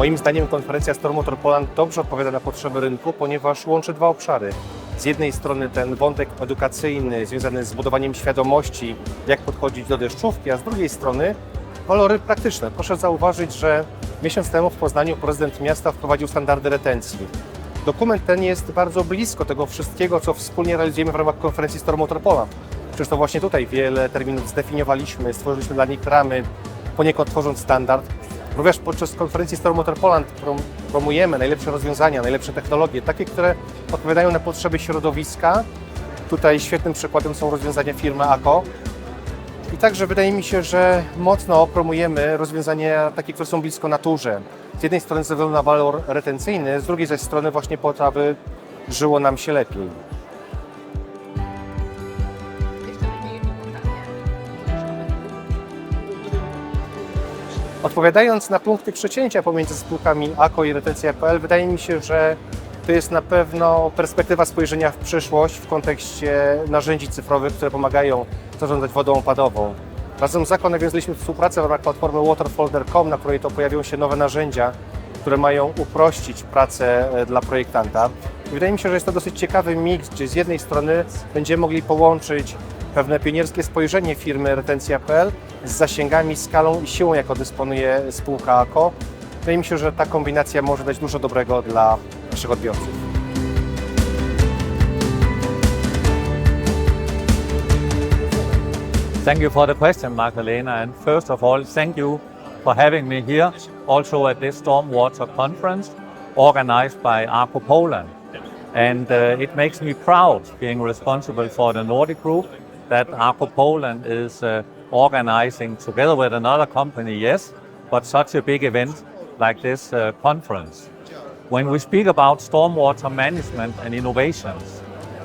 Moim zdaniem konferencja Stormwater Poland dobrze odpowiada na potrzeby rynku, ponieważ łączy dwa obszary. Z jednej strony ten wątek edukacyjny związany z budowaniem świadomości, jak podchodzić do deszczówki, a z drugiej strony walory praktyczne. Proszę zauważyć, że miesiąc temu w Poznaniu prezydent miasta wprowadził standardy retencji. Dokument ten jest bardzo blisko tego wszystkiego, co wspólnie realizujemy w ramach konferencji Stormwater Poland. Przecież to właśnie tutaj wiele terminów zdefiniowaliśmy, stworzyliśmy dla nich ramy, poniekąd tworząc standard. Również podczas konferencji Stormwater Poland prom promujemy najlepsze rozwiązania, najlepsze technologie, takie, które odpowiadają na potrzeby środowiska. Tutaj świetnym przykładem są rozwiązania firmy ACO. I także wydaje mi się, że mocno promujemy rozwiązania takie, które są blisko naturze. Z jednej strony ze względu na walor retencyjny, z drugiej zaś strony właśnie po to, aby żyło nam się lepiej. Odpowiadając na punkty przecięcia pomiędzy spółkami AKO i retencja.pl, wydaje mi się, że to jest na pewno perspektywa spojrzenia w przyszłość w kontekście narzędzi cyfrowych, które pomagają zarządzać wodą opadową. Razem z AKO nawiązaliśmy współpracę w ramach platformy waterfolder.com, na której to pojawią się nowe narzędzia, które mają uprościć pracę e, dla projektanta. Wydaje mi się, że jest to dosyć ciekawy miks, gdzie z jednej strony będziemy mogli połączyć pewne pionierskie spojrzenie firmy retencja.pl z zasięgami, skalą i siłą, jaką dysponuje spółka AKO. Wydaje mi się, że ta kombinacja może dać dużo dobrego dla naszych odbiorców. Thank you for the question, Magdalena. And first of all, thank you for having me here, also at this Stormwater Conference organized by ARCO Poland. And uh, it makes me proud being responsible for the Nordic Group that ARCO Poland is uh, organizing together with another company, yes, but such a big event like this uh, conference. When we speak about stormwater management and innovations,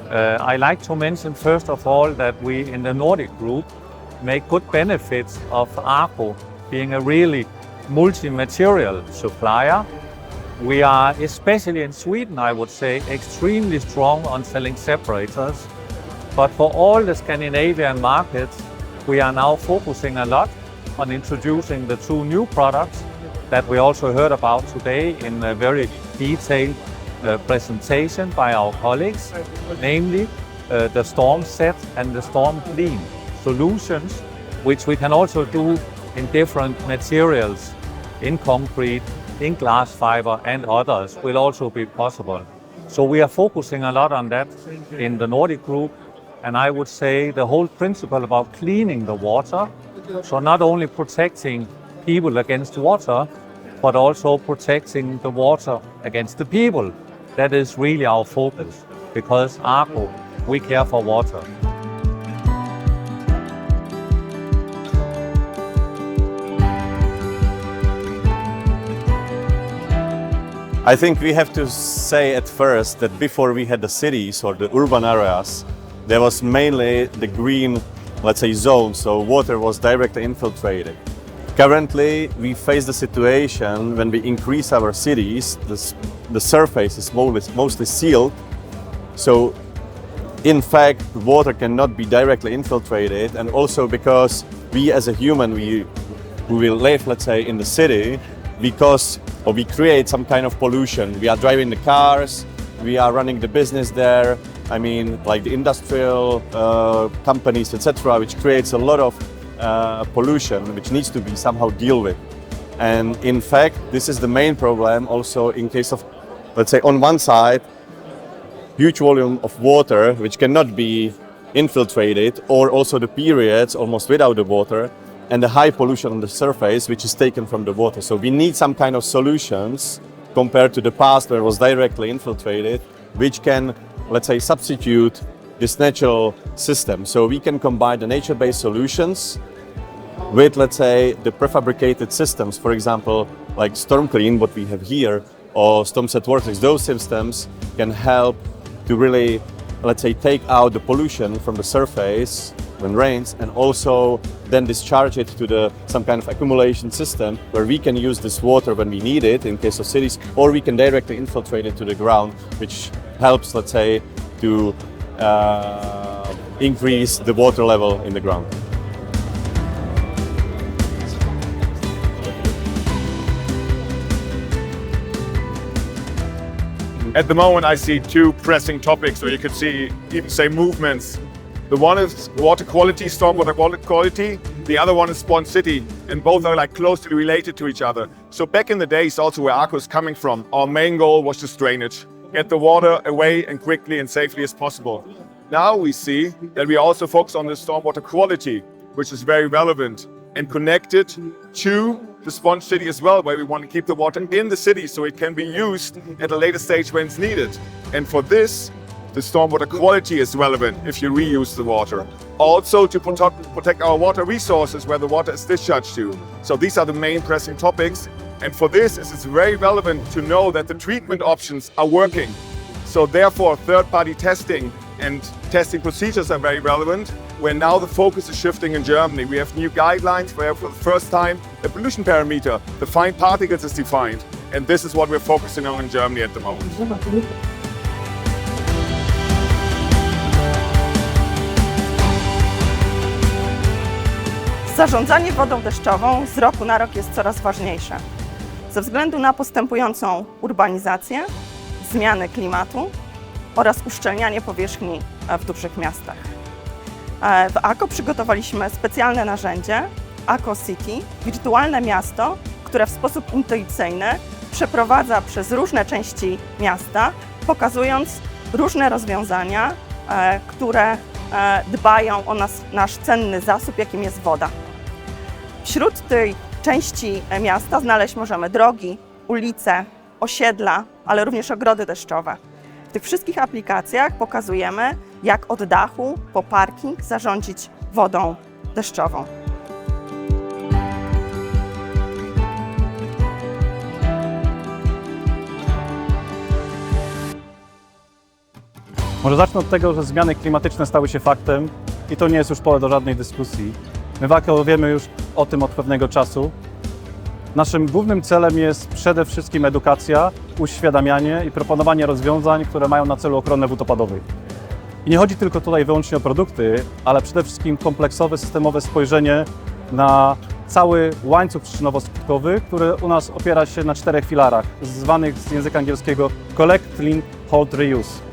uh, I like to mention first of all that we in the Nordic group make good benefits of ARCO being a really multi-material supplier. We are, especially in Sweden, I would say, extremely strong on selling separators. But for all the Scandinavian markets, we are now focusing a lot on introducing the two new products that we also heard about today in a very detailed uh, presentation by our colleagues, namely uh, the Storm Set and the Storm Clean solutions, which we can also do in different materials, in concrete, in glass fiber, and others will also be possible. So we are focusing a lot on that in the Nordic group. And I would say the whole principle about cleaning the water, so not only protecting people against water, but also protecting the water against the people. That is really our focus because ARCO, we care for water. I think we have to say at first that before we had the cities or the urban areas, there was mainly the green, let's say, zone, so water was directly infiltrated. Currently, we face the situation when we increase our cities, the, the surface is mostly, sealed, so in fact, water cannot be directly infiltrated, and also because we as a human, we who will live, let's say, in the city, because or we create some kind of pollution. We are driving the cars, we are running the business there. I mean, like the industrial uh, companies, etc., which creates a lot of uh, pollution, which needs to be somehow dealt with. And in fact, this is the main problem. Also, in case of, let's say, on one side, huge volume of water which cannot be infiltrated, or also the periods almost without the water, and the high pollution on the surface which is taken from the water. So we need some kind of solutions compared to the past where it was directly infiltrated, which can, let's say, substitute this natural system. So we can combine the nature-based solutions with, let's say, the prefabricated systems, for example, like StormClean, what we have here, or StormSet Vortex, those systems can help to really, let's say, take out the pollution from the surface when rains, and also then discharge it to the some kind of accumulation system where we can use this water when we need it in case of cities, or we can directly infiltrate it to the ground, which helps, let's say, to uh, increase the water level in the ground. At the moment, I see two pressing topics, or you could see even say movements. The one is water quality, stormwater water quality. The other one is Spawn City, and both are like closely related to each other. So back in the days, also where Arco is coming from, our main goal was just drainage, get the water away and quickly and safely as possible. Now we see that we also focus on the stormwater quality, which is very relevant and connected to the sponge city as well, where we want to keep the water in the city so it can be used at a later stage when it's needed. And for this, the stormwater quality is relevant if you reuse the water. Also to protect, protect our water resources where the water is discharged to. So these are the main pressing topics. And for this, it is very relevant to know that the treatment options are working. So therefore, third-party testing and testing procedures are very relevant, where now the focus is shifting in Germany. We have new guidelines where for the first time the pollution parameter, the fine particles is defined. And this is what we're focusing on in Germany at the moment. Zarządzanie wodą deszczową z roku na rok jest coraz ważniejsze. Ze względu na postępującą urbanizację, zmiany klimatu oraz uszczelnianie powierzchni e, w dużych miastach. E, W AKO przygotowaliśmy specjalne narzędzie AKO City, wirtualne miasto, które w sposób intuicyjny przeprowadza przez różne części miasta, pokazując różne rozwiązania, e, które dbają o nas, nasz cenny zasób, jakim jest woda. Wśród tej części miasta znaleźć możemy drogi, ulice, osiedla, ale również ogrody deszczowe. W tych wszystkich aplikacjach pokazujemy, jak od dachu po parking zarządzić wodą deszczową. Może zacznę od tego, że zmiany klimatyczne stały się faktem i to nie jest już pole do żadnej dyskusji. My w AKO wiemy już o tym od pewnego czasu. Naszym głównym celem jest przede wszystkim edukacja, uświadamianie i proponowanie rozwiązań, które mają na celu ochronę wód opadowych. I nie chodzi tylko tutaj wyłącznie o produkty, ale przede wszystkim kompleksowe, systemowe spojrzenie na cały łańcuch przyczynowo-skutkowy, który u nas opiera się na czterech filarach, zwanych z języka angielskiego Collect, Clean, Hold, Reuse.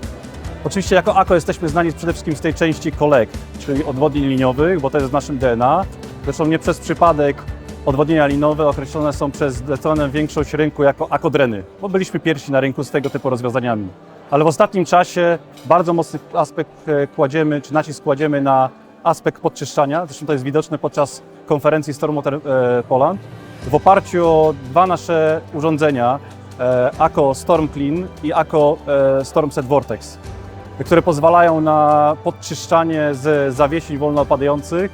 Oczywiście jako AKO jesteśmy znani przede wszystkim z tej części collect, czyli odwodnień liniowych, bo to jest w naszym DNA. Zresztą nie przez przypadek odwodnienia linowe określone są przez zdecydowaną większość rynku jako akodreny, bo byliśmy pierwsi na rynku z tego typu rozwiązaniami. Ale w ostatnim czasie bardzo mocny aspekt e, kładziemy, czy nacisk kładziemy na aspekt podczyszczania. Zresztą to jest widoczne podczas konferencji Stormwater e, Poland. W oparciu o dwa nasze urządzenia, e, AKO Storm Clean i AKO e, Storm Set Vortex, które pozwalają na podczyszczanie z zawiesiń wolno opadających,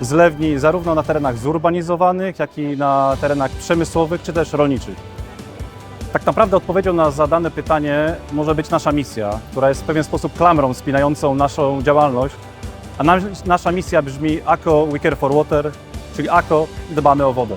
zlewni zarówno na terenach zurbanizowanych, jak i na terenach przemysłowych czy też rolniczych. Tak naprawdę odpowiedzią na zadane pytanie może być nasza misja, która jest w pewien sposób klamrą spinającą naszą działalność, a na, nasza misja brzmi AKO We Care for Water, czyli AKO dbamy o wodę.